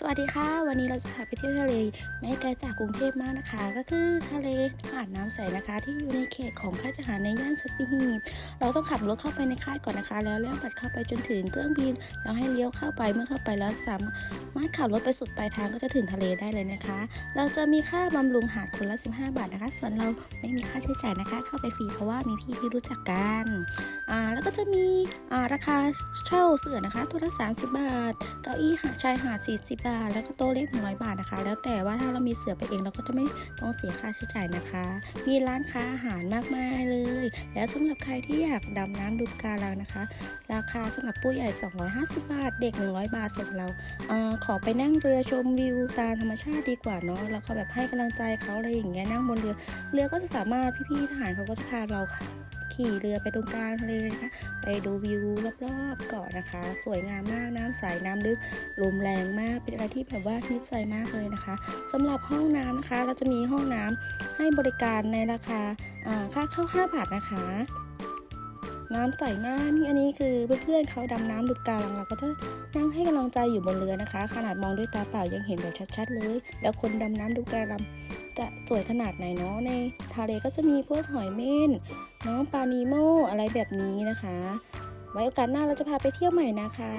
สวัสดีค่ะ วันนี้เราจะพาไปเที่ยวทะเลไม่ไกลจากกรุงเทพมากนะคะ ก็คือทะเลหาดน้ำใสนะคะ ที่อยู่ในเขตของค่ายทหารในย่านสัตหีบเราต้องขับรถเข้าไปในค่ายก่อนนะคะ แล้วเลี้ยวตัดเข้าไปจนถึงเครื่องบิน แล้วให้เลี้ยวเข้าไปเมื่อเข้าไปแล้วสามารถขับรถไปสุดปลายทางก็จะถึงทะเลได้เลยนะคะ เราจะมีค่าบำรุงหาดคนละ 15 บาทนะคะ ส่วนเราไม่มีค่าใช้จ่ายนะคะ เข้าไปฟรีเพราะว่ามีพี่ที่รู้จักกันอ่าแล้วก็จะมีอ่าราคาเช่าเสื่อนะคะตัวละ 30 บาท เก้าอี้หาชายหาด40บาทแล้วก็โต๊ะเล็ก100 บาทนะคะ แล้วแต่ว่าถ้าเรามีเสือไปเองเราก็จะไม่ต้องเสียค่าใช้จ่ายนะคะ มีร้านค้าอาหารมากมายเลย แล้วสำหรับใครที่อยากดำน้ำดูปการังนะคะ ราคาสำหรับผู้ใหญ่ 250 บาท เด็ก 100 บาทส่วนเราเออขอไปนั่งเรือชมวิวตามธรรมชาติดีกว่าเนาะแล้วก็แบบให้กำลังใจเขาอะไรอย่างเงี้ยนั่งบนเรือ เรือก็จะสามารถพี่ๆทหารเขาก็จะพาเรา ขี่เรือไปตรงกลางทะเลนะคะ ไปดูวิวรอบๆเกาะนะคะ สวยงามมากน้ำใสน้ำลึกลมแรงมากเป็นอะไรที่แบบว่าฮิตใจมากเลยนะคะสำหรับห้องน้ำนะคะ เราจะมีห้องน้ำให้บริการในราคาค่าเข้า 5 บาทนะคะน้ำใสมากนี่อันนี้คือเพื่อนๆเขาดำน้ำดูกาลังเราก็จะนั่งให้กำลังใจอยู่บนเรือนะคะ ขนาดมองด้วยตาเปล่ายังเห็นแบบชัดๆเลย แล้วคนดำน้ำดูกาลัง จะสวยขนาดไหนเนาะในทะเลก็จะมีพวกหอยเม่นน้องปลานีโมอะไรแบบนี้นะคะ ไว้โอกาสหน้าเราจะพาไปเที่ยวใหม่นะคะ